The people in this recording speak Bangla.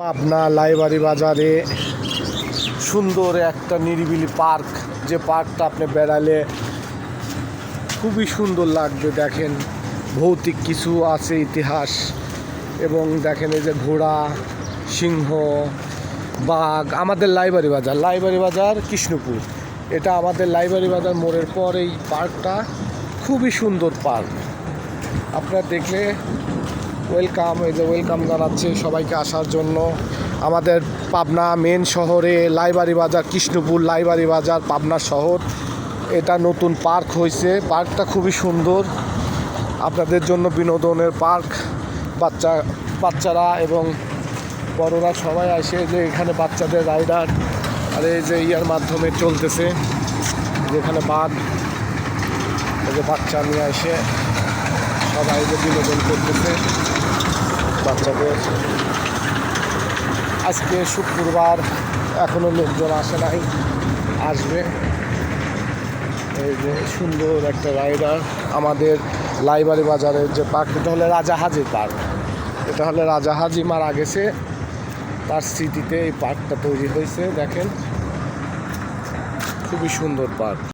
পাবনা লাইবারি বাজারে। সুন্দর একটা নিরিবিলি পার্ক। যে পার্কটা আপনি বেড়ালে খুবই সুন্দর লাগবে, দেখেন। ভৌতিক কিছু আছে, ইতিহাস। এবং দেখেন এই যে ঘোড়া, সিংহ, বাঘ, আমাদের লাইবারি বাজার। লাইবারি বাজার কৃষ্ণপুর। এটা আমাদের লাইবারি বাজার মোড়ের পর এই পার্কটা। খুবই সুন্দর পার্ক। আপনারা দেখলে ওয়েলকাম, এই যে ওয়েলকাম জানাচ্ছে সবাইকে আসার জন্য। আমাদের পাবনা মেন শহরে লাইবারি বাজার, কৃষ্ণপুর লাইবারি বাজার, পাবনা শহর। এটা নতুন পার্ক হয়েছে। পার্কটা খুবই সুন্দর। আপনাদের জন্য বিনোদনের পার্ক। বাচ্চা, বাচ্চারা এবং বড়রা সবাই আসে। যে এখানে বাচ্চাদের রাইডার আর এই যে ইয়ার মাধ্যমে চলতেছে। যেখানে বাঘ যে বাচ্চা নিয়ে এসে সবাই বিনোদন করতেছে বাচ্চাদের আজকে শুক্রবার, এখনও লোকজন আসে নাই, আসবে। এই যে সুন্দর একটা রাইডার আমাদের লাইবারি বাজারের যে পার্ক এটা হলো রাজাহাজি পার্ক এটা হলো রাজাহাজি মারা গেছে, তার স্মৃতিতে এই পার্কটা তৈরি হয়েছে, দেখেন। খুবই সুন্দর পার্ক